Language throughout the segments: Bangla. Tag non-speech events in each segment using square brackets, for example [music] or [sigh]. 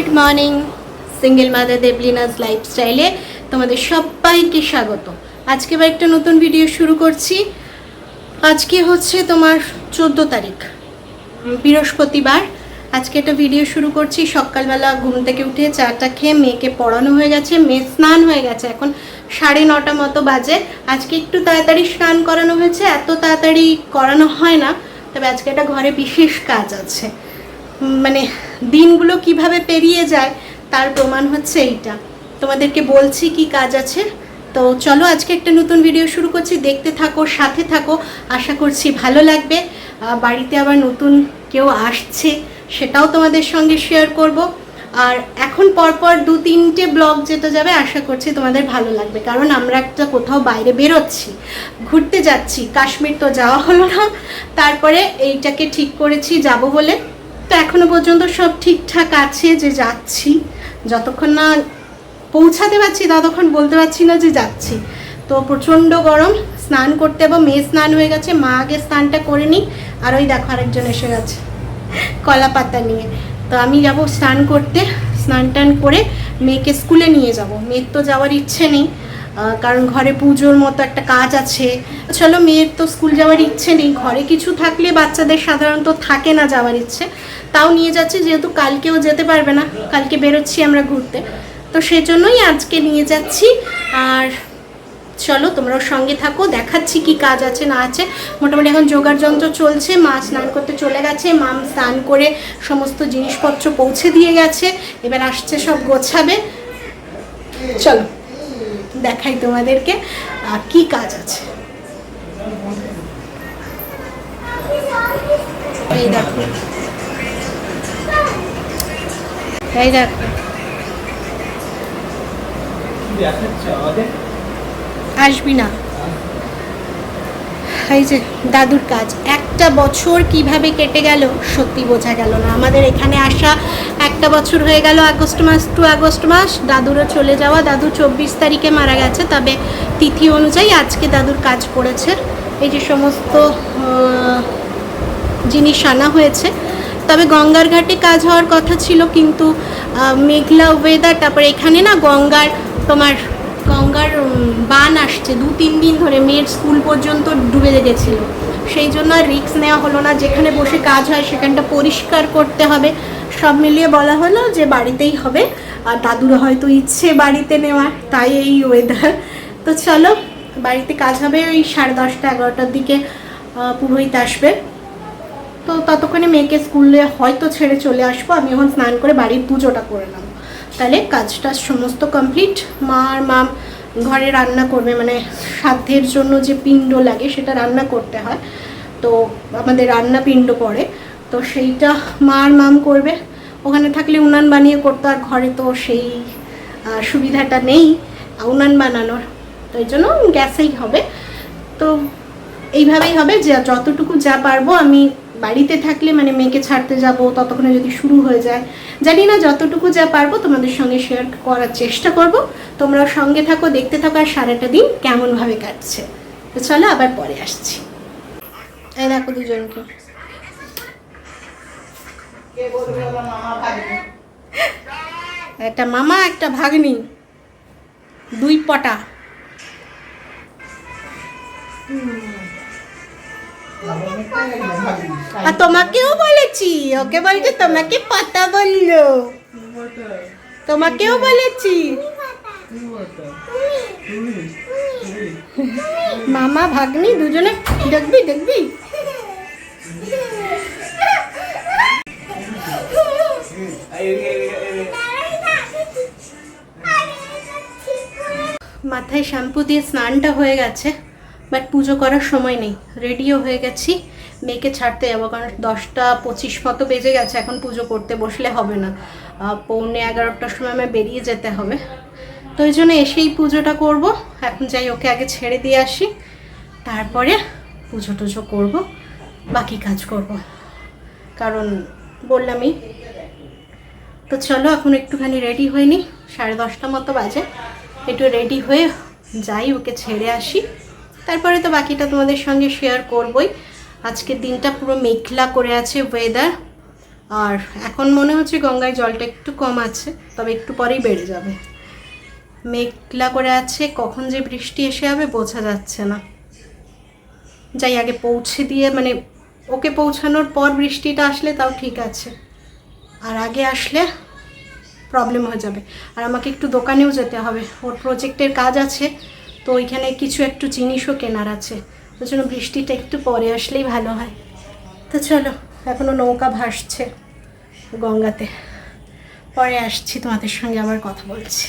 Good morning, single mother Debolina's লাইফস্টাইলে তোমাদের সবাইকে স্বাগত। আজকে বা একটা নতুন ভিডিও শুরু করছি। আজকে হচ্ছে তোমার চোদ্দ তারিখ বৃহস্পতিবার। আজকে একটা ভিডিও শুরু করছি। সকালবেলা ঘুম থেকে উঠে চাটা খেয়ে মেয়েকে পড়ানো হয়ে গেছে। মেয়ে স্নান হয়ে গেছে, এখন সাড়ে নটা মতো বাজে। আজকে একটু তাড়াতাড়ি স্নান করানো হয়েছে। এত তাড়াতাড়ি করানো হয় না, তবে আজকে একটা ঘরে বিশেষ কাজ আছে। মানে দিনগুলো কীভাবে পেরিয়ে যায়, তার প্রমাণ হচ্ছে এইটা। তোমাদেরকে বলছি কি কাজ আছে। তো চলো আজকে একটা নতুন ভিডিও শুরু করছি। দেখতে থাকো, সাথে থাকো। আশা করছি ভালো লাগবে। বাড়িতে আবার নতুন কেউ আসছে, সেটাও তোমাদের সঙ্গে শেয়ার করব। আর এখন পরপর দু তিনটে ব্লগ যেটা যাবে, আশা করছি তোমাদের ভালো লাগবে। কারণ আমরা একটা কোথাও বাইরে বেরোচ্ছি, ঘুরতে যাচ্ছি। কাশ্মীর তো যাওয়া হলো না। তারপরে এইটাকে ঠিক করেছি, যাব বলে। তো এখনও পর্যন্ত সব ঠিকঠাক আছে যে যাচ্ছি। যতক্ষণ না পৌঁছাতে পারছি, ততক্ষণ বলতে পারছি না যে যাচ্ছি। তো প্রচণ্ড গরম, স্নান করতে যাব মেয়ে স্নান হয়ে গেছে, মা আগে স্নানটা করে নিই আর ওই দেখো আরেকজন এসে গেছে, কলা পাতা নিয়ে। তো আমি যাব স্নান করতে, স্নান টান করে মেয়েকে স্কুলে নিয়ে যাব। মেয়ের তো যাওয়ার ইচ্ছে নেই। কারণ ঘরে পুজোর মতো একটা কাজ আছে। চলো, মেয়ের তো স্কুল যাওয়ার ইচ্ছে নেই ঘরে। কিছু থাকলে বাচ্চাদের সাধারণত থাকে না যাওয়ার ইচ্ছে। তাও নিয়ে যাচ্ছে, যেহেতু কালকেও যেতে পারবে না। কালকে বেরোচ্ছি আমরা ঘুরতে। তো সেজন্যই আজকে নিয়ে যাচ্ছি। আর চলো, তোমরাও সঙ্গে থাকো। দেখাচ্ছি কি কাজ আছে, না আছে। মোটামুটি এখন যোগার যন্ত্র চলছে। মা স্নান করতে চলে গেছে। মাম স্নান করে সমস্ত জিনিসপত্র পৌঁছে দিয়ে গেছে। এবার আসছে সব গোছাবে। চলো। দেখাই তোমাদেরকে কি কাজ আছে। আসবি না। এই যে, দাদুর কাজ। একটা বছর কীভাবে কেটে গেল, সত্যি বোঝা গেল না। আমাদের এখানে আসা একটা বছর হয়ে গেল আগস্ট মাস টু আগস্ট মাস। দাদুরও চলে যাওয়া। দাদু চব্বিশ তারিখে মারা গেছে, তবে তিথি অনুযায়ী আজকে দাদুর কাজ পড়েছে। এই যে সমস্ত জিনিস আনা হয়েছে। তবে গঙ্গার ঘাটে কাজ হওয়ার কথা ছিল, কিন্তু মেঘলা ওয়েদার তারপরে এখানে না গঙ্গার, তোমার গঙ্গার বান আসছে। দু, তিন দিন ধরে মেয়ের স্কুল পর্যন্ত ডুবে গেছিল সেই জন্য আর রিস্ক নেওয়া হলো না। যেখানে বসে কাজ হয়, সেখানটা পরিষ্কার করতে হবে। সব মিলিয়ে বলা হলো যে বাড়িতেই হবে। আর দাদুর হয়তো ইচ্ছে বাড়িতে নেওয়ার, তাই এই ওয়েদার তো চলো, বাড়িতে কাজ হবে ওই সাড়ে দশটা, এগারোটার দিকে পুরোহিত আসবে। তো ততক্ষণে মেয়েকে স্কুলে হয়তো ছেড়ে চলে আসব। আমি এখন স্নান করে বাড়ির পুজোটা করে নেব। তাহলে কাজটা সমস্ত কমপ্লিট মা আর মাম ঘরে রান্না করবে মানে সাধ্যের জন্য যে পিণ্ড লাগে সেটা রান্না করতে হয়। তো আমাদের রান্না পিণ্ড পড়ে। তো সেইটা মা আর মাম করবে। ওখানে থাকলে উনান বানিয়ে করতো আর ঘরে তো সেই সুবিধাটা নেই, উনান বানানোর। তো এই জন্য গ্যাসেই হবে। তো এইভাবেই হবে যে যতটুকু যা পারব আমি বাড়িতে থাকলে মানে মেয়েকে ছাড়তে যাব, ততক্ষণে যদি শুরু হয়ে যায়। জানি না যতটুকু যা পারব তোমাদের সঙ্গে শেয়ার করার চেষ্টা করব। তোমরা সঙ্গে থাকো, দেখতে থাকো আর সারাটা দিন কেমনভাবে কাটছে। তো চলো আবার পরে আসছি। এই দেখো দুজনকে। একটা মামা একটা ভাগ্নি। দুই পটা। আর তোমাকেও বলেছি ওকে বলছে তোমাকে পাতা বলল। তোমাকেও বলেছি। মামা ভাগ্নি দুজনে দেখবি দেখবি? মাথায় শ্যাম্পু দিয়ে স্নানটা হয়ে গেছে বাট পুজো করার সময় নেই। রেডিও হয়ে গেছি। মেয়েকে ছাড়তে যাব, কারণ দশটা পঁচিশ মতো বেজে গেছে, এখন পুজো করতে বসলে হবে না। পৌনে এগারোটার সময় আমার বেরিয়ে যেতে হবে। তো ওই জন্য এসেই পুজোটা করব। এখন যাই, ওকে আগে ছেড়ে দিয়ে আসি। তারপরে পুজো টুজো করব, বাকি কাজ করব। কারণ বললামই তো চলো, এখন একটুখানি রেডি হয়ে নিই সাড়ে দশটা মতো বাজে। একটু রেডি হয়ে যাই, ওকে ছেড়ে আসি। তারপরে তো বাকিটা তোমাদের সঙ্গে শেয়ার করবই। আজকের দিনটা পুরো মেঘলা করে আছে ওয়েদার আর এখন মনে হচ্ছে গঙ্গায় জলটা একটু কম আছে, তবে একটু পরেই বেড়ে যাবে। মেঘলা করে আছে, কখন যে বৃষ্টি এসে যাবে বোঝা যাচ্ছে না। যাই, আগে পৌঁছে দিয়ে মানে ওকে পৌঁছানোর পর বৃষ্টিটা আসলে তাও ঠিক আছে। আর আগে আসলে প্রবলেম হয়ে যাবে। আর আমাকে একটু দোকানেও যেতে হবে। ওর প্রজেক্টের কাজ আছে, তো ওইখানে কিছু একটু জিনিসও কেনার আছে। ওই জন্য বৃষ্টিটা একটু পরে আসলেই ভালো হয়। তো চলো এখনও নৌকা ভাসছে গঙ্গাতে। পরে আসছি তোমাদের সঙ্গে আবার কথা বলছি।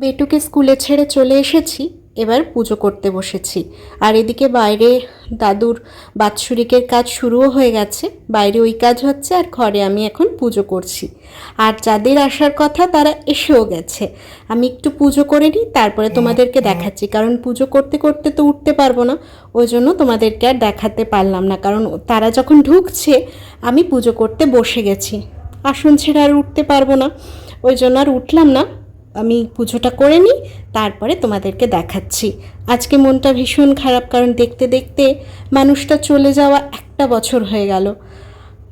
বেটুকে স্কুলে ছেড়ে চলে এসেছি। এবার পুজো করতে বসেছি। আর এদিকে বাইরে দাদুর বাৎসরিকের কাজ শুরুও হয়ে গেছে। বাইরে ওই কাজ হচ্ছে আর ঘরে আমি এখন পুজো করছি। আর যাদের আসার কথা তারা এসেও গেছে। আমি একটু পুজো করে নিই তারপরে তোমাদেরকে দেখাচ্ছি। কারণ পুজো করতে করতে তো উঠতে পারব না ওই জন্য তোমাদেরকে আর দেখাতে পারলাম না। কারণ তারা যখন ঢুকছে আমি পুজো করতে বসে গেছি। আসন ছেড়ে আর উঠতে পারব না। ওই জন্য আর উঠলাম না। আমি পুজোটা করে নিই, তারপরে তোমাদেরকে দেখাচ্ছি। আজকে মনটা ভীষণ খারাপ, কারণ দেখতে দেখতে মানুষটা চলে যাওয়া একটা বছর হয়ে গেল।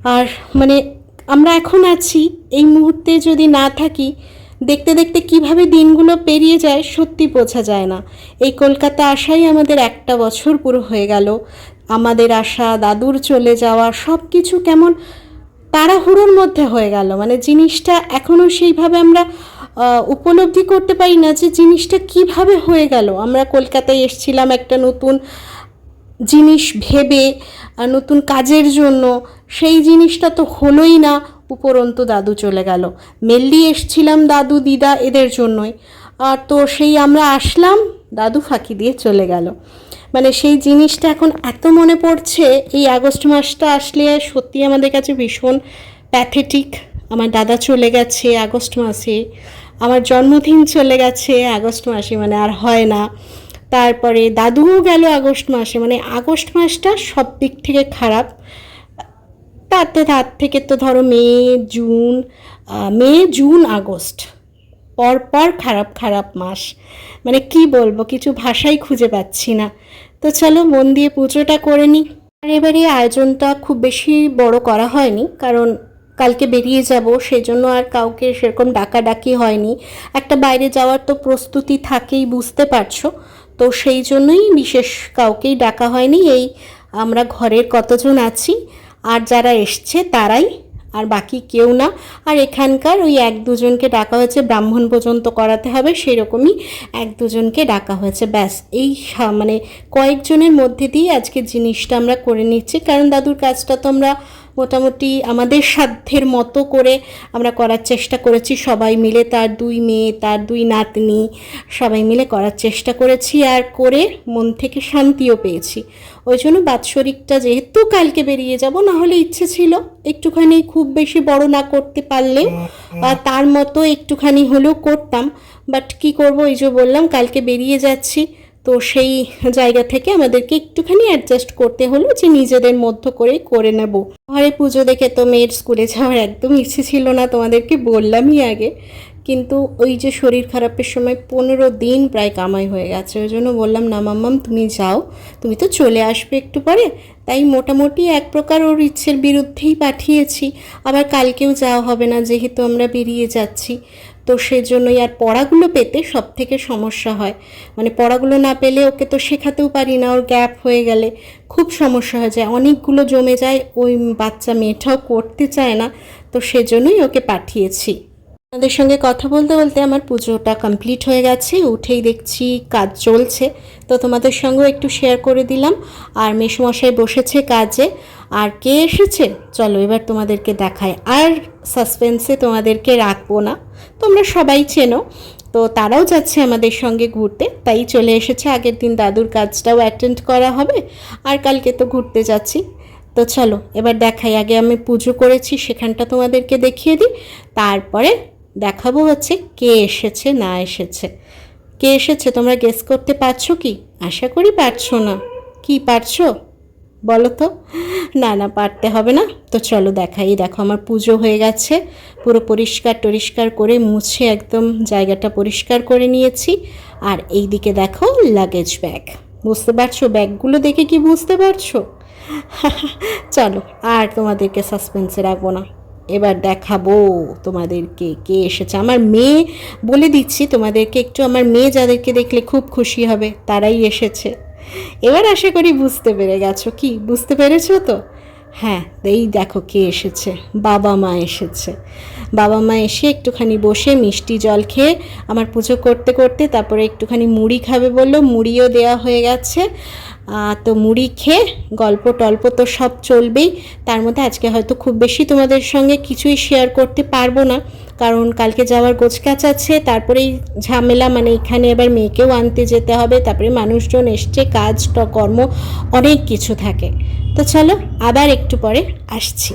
আর মানে আমরা এখন আছি, এই মুহূর্তে যদি না থাকি, দেখতে দেখতে কীভাবে দিনগুলো পেরিয়ে যায় সত্যি বোঝা যায় না। এই কলকাতা আসাই আমাদের একটা বছর পুরো হয়ে গেল। আমাদের আসা দাদুর চলে যাওয়া সব কিছু কেমন তাড়াহুড়োর মধ্যে হয়ে গেল। মানে জিনিসটা এখনও সেইভাবে আমরা উপলব্ধি করতে পারি না যে জিনিসটা কীভাবে হয়ে গেল। আমরা কলকাতায় এসেছিলাম একটা নতুন জিনিস ভেবে নতুন কাজের জন্য। সেই জিনিসটা তো হলোই না, উপরন্তু দাদু চলে গেল। মেনলি এসছিলাম দাদু, দিদা এদের জন্যই। আর তো সেই আমরা আসলাম, দাদু ফাঁকি দিয়ে চলে গেল। মানে সেই জিনিসটা এখন এত মনে পড়ছে, এই আগস্ট মাসটা আসলে সত্যি আমাদের কাছে ভীষণ প্যাথেটিক আমার দাদা চলে গেছে আগস্ট মাসে। আমার জন্মদিন চলে গেছে আগস্ট মাসে মানে আর হয় না। তারপরে দাদুও গেল আগস্ট মাসে মানে আগস্ট মাসটা সব দিক থেকে খারাপ। তাতে, তার থেকে তো ধরো May, June May, June, August পর পর খারাপ খারাপ মাস। মানে কি বলব, কিছু ভাষাই খুঁজে পাচ্ছি না। তো চলো, মন দিয়ে পুজোটা করে নিই আর এবারে আয়োজনটা খুব বেশি বড় করা হয়নি, কারণ কালকে বেরিয়ে যাব সেই জন্য আর কাউকে সেরকম ডাকাডাকি হয়নি। একটা বাইরে যাওয়ার তো প্রস্তুতি থাকেই, বুঝতে পারছ? তো সেই জন্যই বিশেষ কাউকেই ডাকা হয়নি। এই আমরা ঘরের কতজন আছি, আর যারা এসছে তারাই, আর বাকি কেউ না। আর এখানকার ওই এক দুজনকে ডাকা হয়েছে, ব্রাহ্মণ পর্যন্ত করাতে হবে, সেরকমই এক দুজনকে ডাকা হয়েছে। ব্যাস, এই মানে কয়েকজনের মধ্যে দিয়ে আজকে জিনিসটা আমরা করে নিচ্ছি। কারণ দাদুর কাজটা তো আমরা মোটামুটি আমাদের সাধ্যের মতো করে আমরা করার চেষ্টা করেছি। সবাই মিলে তার দুই মেয়ে, তার দুই নাতনি, সবাই মিলে করার চেষ্টা করেছি আর করে মন থেকে শান্তিও পেয়েছি। ওই জন্য বাৎসরিকটা যেহেতু কালকে বেরিয়ে যাব, না হলে ইচ্ছে ছিল একটুখানি খুব বেশি বড় না করতে পারলেও তার মতো একটুখানি হলেও করতাম। বাট কি করব, এই যে বললাম, কালকে বেরিয়ে যাচ্ছি। তো সেই জায়গা থেকে আমাদেরকে একটুখানি অ্যাডজাস্ট করতে হলো যে নিজেদের মধ্য করেই করে নেব। ঘরে পুজো দেখে তো মেয়ের স্কুলে যাওয়ার একদম ইচ্ছে ছিল না, তোমাদেরকে বললামই আগে। কিন্তু ওই যে শরীর খারাপের সময় পনেরো দিন প্রায় কামাই হয়ে গেছে। ওই জন্য বললাম, না মাম্মাম, তুমি যাও। তুমি তো চলে আসবে একটু পরে। তাই মোটামুটি এক প্রকার ওর ইচ্ছের বিরুদ্ধেই পাঠিয়েছি। আবার কালকেও যাওয়া হবে না, যেহেতু আমরা বেরিয়ে যাচ্ছি। তো সেজন্যই আর পড়াগুলো পেতে সব থেকে সমস্যা হয়। মানে পড়াগুলো না পেলে ওকে তো শেখাতেও পারি না, ওর গ্যাপ হয়ে গেলে খুব সমস্যা হয়ে যায়। অনেকগুলো জমে যায়, ওই বাচ্চা মেয়েটাও করতে চায় না, তো সেজন্যই ওকে পাঠিয়েছি। আপনাদের সঙ্গে কথা বলতে বলতে আমার পুজোটা কমপ্লিট হয়ে গেছে। উঠেই দেখছি কাজ চলছে। তো তোমাদের সঙ্গেও একটু শেয়ার করে দিলাম। আর মেসমশাই বসেছে কাজে। আর কে এসেছে? চলো এবার তোমাদেরকে দেখায় আর সাসপেন্সে তোমাদেরকে রাখব না। তোমরা সবাই চেনো। তো তারাও যাচ্ছে আমাদের সঙ্গে ঘুরতে। তাই চলে এসেছে। আগের দিন দাদুর কাজটাও অ্যাটেন্ড করা হবে। আর কালকে তো ঘুরতে যাচ্ছি। তো চলো, এবার দেখাই। আগে আমি পুজো করেছি, সেখানটা তোমাদেরকে দেখিয়ে দিই। তারপরে দেখাবো হচ্ছে কে এসেছে, না এসেছে। কে এসেছে, তোমরা গেস করতে পারছ কি? আশা করি পারছ না। কি পারছ? বলো তো। না না, পারতে হবে না। তো চলো দেখাই। দেখো, আমার পুজো হয়ে গেছে। পুরো পরিষ্কার টরিষ্কার করে মুছে একদম জায়গাটা পরিষ্কার করে নিয়েছি। আর এই দিকে দেখো লাগেজ ব্যাগ বুঝতে পারছ? ব্যাগগুলো দেখে কি বুঝতে পারছ? [laughs] চলো, আর তোমাদেরকে সাসপেন্সে রাখব না। এবার দেখাবো তোমাদেরকে কে এসেছে। আমার মেয়ে, বলে দিচ্ছি তোমাদেরকে, একটু আমার মেয়ে যাদেরকে দেখলে খুব খুশি হবে, তারাই এসেছে। এবার আশা করি বুঝতে পেরে গেছো। কি, বুঝতে পেরেছ তো? হ্যাঁ এই দেখো কে এসেছে, বাবা মা এসেছে। বাবা মা এসে একটুখানি বসে মিষ্টি জল খেয়ে আমার পুজো করতে করতে তারপরে একটুখানি মুড়ি খাবে বলল, মুড়িও দেওয়া হয়ে গেছে। তো মুড়ি খেয়ে গল্প টল্প তো সব চলবেই। তার মধ্যে আজকে হয়তো খুব বেশি তোমাদের সঙ্গে কিছুই শেয়ার করতে পারব না। কারণ কালকে যাওয়ার গোছকাছ আছে, তারপরেই ঝামেলা মানে এখানে এবার মেয়েকেও আনতে যেতে হবে, তারপরে মানুষজন এসছে, কাজ কর্ম, অনেক কিছু থাকে। তো চলো, আবার একটু পরে আসছি।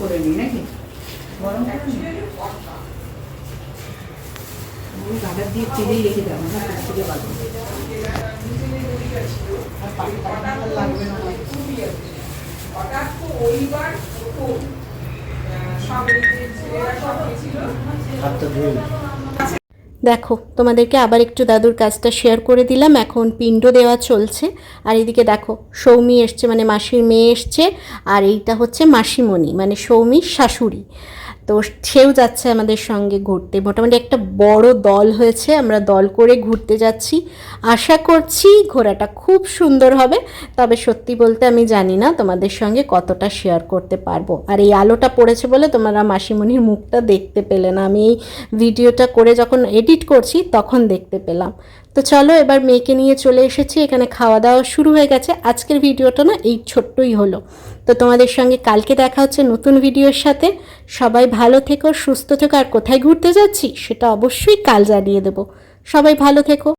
করে নাকি দেখো, তোমাদেরকে আবার একটু দাদুর কাজটা শেয়ার করে দিলাম। এখন পিণ্ড দেওয়া চলছে। আর এদিকে দেখো, সৌমি এসছে মানে মাসির মেয়ে এসছে। আর এইটা হচ্ছে মাসিমণি মানে সৌমির শাশুড়ি। তো সেও যাচ্ছে আমাদের সঙ্গে ঘুরতে। মোটামুটি একটা বড় দল হয়েছে, আমরা দল করে ঘুরতে যাচ্ছি। আশা করছি ঘোরাটা খুব সুন্দর হবে, তবে সত্যি বলতে আমি জানি না তোমাদের সঙ্গে কতটা শেয়ার করতে পারব। আর এই আলোটা পড়েছে বলে তোমরা মাসিমণির মুখটা দেখতে পেলে না। আমি এই ভিডিওটা করে যখন এডিট করছি, তখন দেখতে পেলাম। তো চলো এবার মেয়েকে নিয়ে চলে এসেছি, এখানে খাওয়া দাওয়া শুরু হয়ে গেছে। আজকের ভিডিওটা না এই ছোট্টই হলো। তো তোমাদের সঙ্গে কালকে দেখা হচ্ছে নতুন ভিডিওর সাথে। সবাই ভালো থেকো, সুস্থ থেকো, আর কোথায় ঘুরতে যাচ্ছি সেটা অবশ্যই কাল জানিয়ে দেবো। সবাই ভালো থেকো।